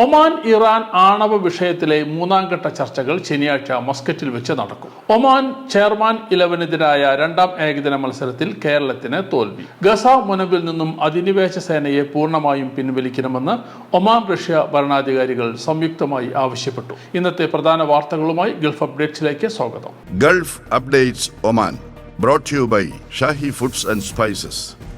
Oman Iran ആണവ വിഷയത്തിലെ മൂന്നാം ഘട്ട ചർച്ചകൾ ശനിയാഴ്ച മസ്കറ്റിൽ വെച്ച് നടക്കും. ഒമാൻ ചെയർമാൻ ഇലവനെതിരായ രണ്ടാം ഏകദിന മത്സരത്തിൽ കേരളത്തിന് തോൽവി. ഗസ മുനമ്പിൽ നിന്നും അധിനിവേശ സേനയെ പൂർണമായും പിൻവലിക്കണമെന്ന് ഒമാൻ റഷ്യ ഭരണാധികാരികൾ സംയുക്തമായി ആവശ്യപ്പെട്ടു. ഇന്നത്തെ പ്രധാന വാർത്തകളുമായി ഗൾഫ് അപ്ഡേറ്റ്സിലേക്ക് സ്വാഗതം. Gulf Updates Oman brought to you by foods and and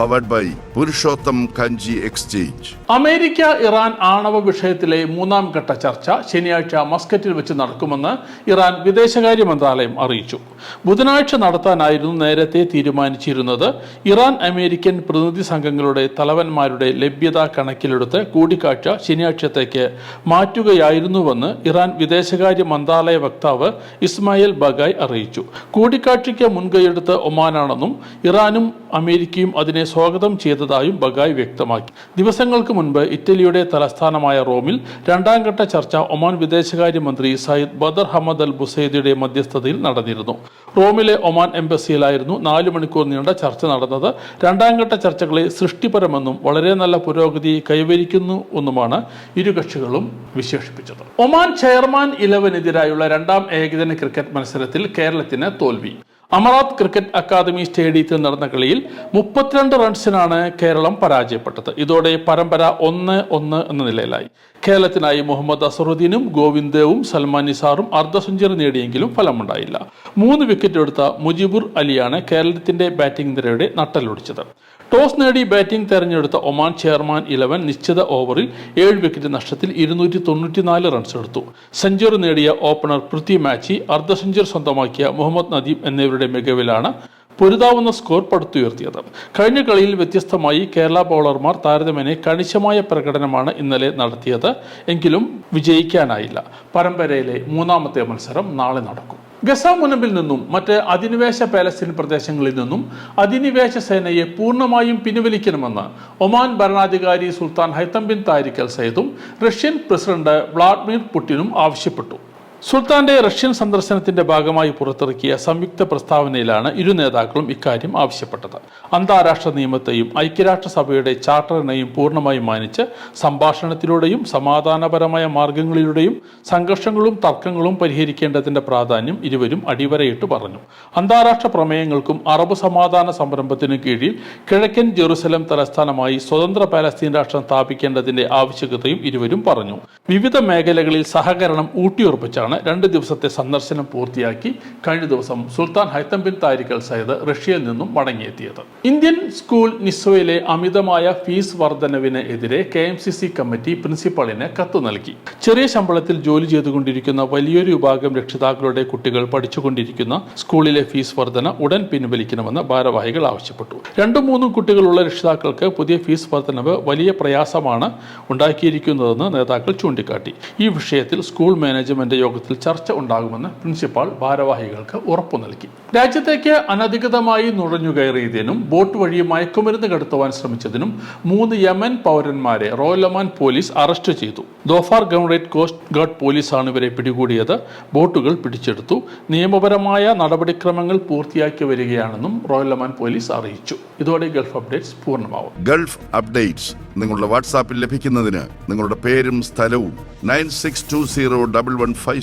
Spices. By Purushottam Kanji exchange America Iran ആണവ വിഷയത്തിലെ മൂന്നാം ഘട്ട ചർച്ച ശനിയാഴ്ച മസ്കറ്റിൽ വെച്ച് നടക്കുമെന്ന് ഇറാൻ വിദേശകാര്യ മന്ത്രാലയം അറിയിച്ചു. ബുധനാഴ്ച നടത്താനായിരുന്നു നേരത്തെ തീരുമാനിച്ചിരുന്നത്. ഇറാൻ അമേരിക്കൻ പ്രതിനിധി സംഘങ്ങളുടെ തലവന്മാരുടെ ലഭ്യത കണക്കിലെടുത്ത് കൂടിക്കാഴ്ച ശനിയാഴ്ചത്തേക്ക് മാറ്റുകയായിരുന്നുവെന്ന് ഇറാൻ വിദേശകാര്യ മന്ത്രാലയ വക്താവ് ഇസ്മായിൽ ബഗായ് അറിയിച്ചു. കൂടിക്കാഴ്ചയ്ക്ക് മുൻകൈയെടുത്ത് ഒമാനാണെന്നും ഇറാനും അമേരിക്കയും അതിനെ സ്വാഗതം ചെയ്തതായും ബഗായ് വ്യക്തമാക്കി. ദിവസങ്ങൾക്ക് മുൻപ് ഇറ്റലിയുടെ തലസ്ഥാനമായ റോമിൽ രണ്ടാം ഘട്ട ചർച്ച ഒമാൻ വിദേശകാര്യമന്ത്രി സയ്യിദ് ബദർ ഹമദ് അൽ ബുസൈദിയുടെ മധ്യസ്ഥതയിൽ നടന്നിരുന്നു. റോമിലെ ഒമാൻ എംബസിയിലായിരുന്നു നാല് മണിക്കൂർ നീണ്ട ചർച്ച നടന്നത്. രണ്ടാം ഘട്ട ചർച്ചകളെ സൃഷ്ടിപരമെന്നും വളരെ നല്ല പുരോഗതി കൈവരിക്കുന്നു എന്നുമാണ് ഇരു കക്ഷികളും വിശേഷിപ്പിച്ചത്. ഒമാൻ ചെയർമാൻ ഇലവനെതിരായുള്ള രണ്ടാം ഏകദിന ക്രിക്കറ്റ് മത്സരത്തിൽ കേരളത്തിന് തോൽവി. അമറാത്ത് ക്രിക്കറ്റ് അക്കാദമി സ്റ്റേഡിയത്തിൽ നടന്ന കളിയിൽ മുപ്പത്തിരണ്ട് റൺസിനാണ് കേരളം പരാജയപ്പെട്ടത്. ഇതോടെ പരമ്പര ഒന്ന് ഒന്ന് എന്ന നിലയിലായി. കേരളത്തിനായി മുഹമ്മദ് അസറുദ്ദീനും ഗോവിന്ദവും സൽമാൻ നിസാറും അർദ്ധ സെഞ്ചുറി നേടിയെങ്കിലും ഫലമുണ്ടായില്ല. മൂന്ന് വിക്കറ്റ് എടുത്ത മുജിബുർ അലിയാണ് കേരളത്തിന്റെ ബാറ്റിംഗ് നിരയുടെ നട്ടലൊടിച്ചത് ടോസ് നേടി ബാറ്റിംഗ് തെരഞ്ഞെടുത്ത ഒമാൻ ചെയർമാൻ ഇലവൻ നിശ്ചിത ഓവറിൽ ഏഴ് വിക്കറ്റ് നഷ്ടത്തിൽ ഇരുന്നൂറ്റി തൊണ്ണൂറ്റിനാല് റൺസ് എടുത്തു സെഞ്ചുറി നേടിയ ഓപ്പണർ പൃഥ്വി മാച്ചി അർദ്ധ സെഞ്ചുറി സ്വന്തമാക്കിയ മുഹമ്മദ് നദീം എന്നിവരുടെ മികവിലാണ് പൊരുതാവുന്ന സ്കോർ പടുത്തുയർത്തിയത്. കഴിഞ്ഞ കളിയിൽ വ്യത്യസ്തമായി കേരള ബൗളർമാർ താരതമ്യേന കണിശമായ പ്രകടനമാണ് ഇന്നലെ നടത്തിയത്. എങ്കിലും വിജയിക്കാനായില്ല. പരമ്പരയിലെ മൂന്നാമത്തെ മത്സരം നാളെ നടക്കും. ഗസ മുനമ്പിൽ നിന്നും മറ്റ് അധിനിവേശ പാലസ്തീൻ പ്രദേശങ്ങളിൽ നിന്നും അധിനിവേശ സേനയെ പൂർണമായും പിൻവലിക്കണമെന്ന് ഒമാൻ ഭരണാധികാരി സുൽത്താൻ ഹൈത്തം ബിൻ താരിഖൽ സയ്യിദും റഷ്യൻ പ്രസിഡന്റ് വ്ളാഡിമിർ പുടിനും ആവശ്യപ്പെട്ടു. സുൽത്താന്റെ റഷ്യൻ സന്ദർശനത്തിന്റെ ഭാഗമായി പുറത്തിറക്കിയ സംയുക്ത പ്രസ്താവനയിലാണ് ഇരു നേതാക്കളും ഇക്കാര്യം ആവശ്യപ്പെട്ടത്. അന്താരാഷ്ട്ര നിയമത്തെയും ഐക്യരാഷ്ട്രസഭയുടെ ചാർട്ടറിനെയും പൂർണമായും മാനിച്ച് സംഭാഷണത്തിലൂടെയും സമാധാനപരമായ മാർഗങ്ങളിലൂടെയും സംഘർഷങ്ങളും തർക്കങ്ങളും പരിഹരിക്കേണ്ടതിന്റെ പ്രാധാന്യം ഇരുവരും അടിവരയിട്ട് പറഞ്ഞു. അന്താരാഷ്ട്ര പ്രമേയങ്ങൾക്കും അറബ് സമാധാന സംരംഭത്തിനു കീഴിൽ കിഴക്കൻ ജെറുസലം തലസ്ഥാനമായി സ്വതന്ത്ര പാലസ്തീൻ രാഷ്ട്രം സ്ഥാപിക്കേണ്ടതിന്റെ ആവശ്യകതയും ഇരുവരും പറഞ്ഞു. വിവിധ മേഖലകളിൽ സഹകരണം ഊട്ടിയുറപ്പിച്ചാണ് രണ്ട് ദിവസത്തെ സന്ദർശനം പൂർത്തിയാക്കി കഴിഞ്ഞ ദിവസം സുൽത്താൻ ഹൈത്തം ബിൻ താരിഖൽ സയ്യദ് റഷ്യയിൽ നിന്നും മടങ്ങിയെത്തിയത്. ഇന്ത്യൻ സ്കൂൾ നിസ്വയിലെ അമിതമായ ഫീസ് വർധനവിന് എതിരെ K M C C committee പ്രിൻസിപ്പളിന് കത്ത് നൽകി. ചെറിയ ശമ്പളത്തിൽ ജോലി ചെയ്തുകൊണ്ടിരിക്കുന്ന വലിയൊരു വിഭാഗം രക്ഷിതാക്കളുടെ കുട്ടികൾ പഠിച്ചുകൊണ്ടിരിക്കുന്ന സ്കൂളിലെ ഫീസ് വർധന ഉടൻ പിൻവലിക്കണമെന്ന് ഭാരവാഹികൾ ആവശ്യപ്പെട്ടു. രണ്ടും മൂന്നും കുട്ടികളുള്ള രക്ഷിതാക്കൾക്ക് പുതിയ ഫീസ് വർധനവ് വലിയ പ്രയാസമാണ് ഉണ്ടാക്കിയിരിക്കുന്നതെന്ന് നേതാക്കൾ ചൂണ്ടിക്കാട്ടി. ഈ വിഷയത്തിൽ സ്കൂൾ മാനേജ്മെന്റ് യോഗത്തിൽ ചർച്ച ഉണ്ടാകുമെന്ന് പ്രിൻസിപ്പാൾ ഭാരവാഹികൾക്ക് ഉറപ്പു നൽകി. രാജ്യത്തേക്ക് അനധികൃതമായി നുഴഞ്ഞുകയറിയതിനും ബോട്ട് വഴി മയക്കുമരുന്ന് കടത്തുവാൻ ശ്രമിച്ചതിനും മൂന്ന് യമൻ പൗരന്മാരെ റോയൽ ഒമാൻ പോലീസ് അറസ്റ്റ് ചെയ്തു. ദോഫാർ ഗവൺറേറ്റ് കോസ്റ്റ് ഗാർഡ് പോലീസാണ് ഇവരെ പിടികൂടിയത്. ബോട്ടുകൾ പിടിച്ചെടുത്തു. നിയമപരമായ നടപടിക്രമങ്ങൾ പൂർത്തിയാക്കി വരികയാണെന്നും റോയൽ ഒമാൻ പോലീസ് അറിയിച്ചു. ഇതോടെ ഗൾഫ് അപ്ഡേറ്റ്സ് പൂർണമാവും. ഗൾഫ് അപ്ഡേറ്റ്സ് നിങ്ങളുടെ വാട്സാപ്പിൽ ലഭിക്കുന്നതിന് നിങ്ങളുടെ പേരും സ്ഥലവും nine six two zero double one five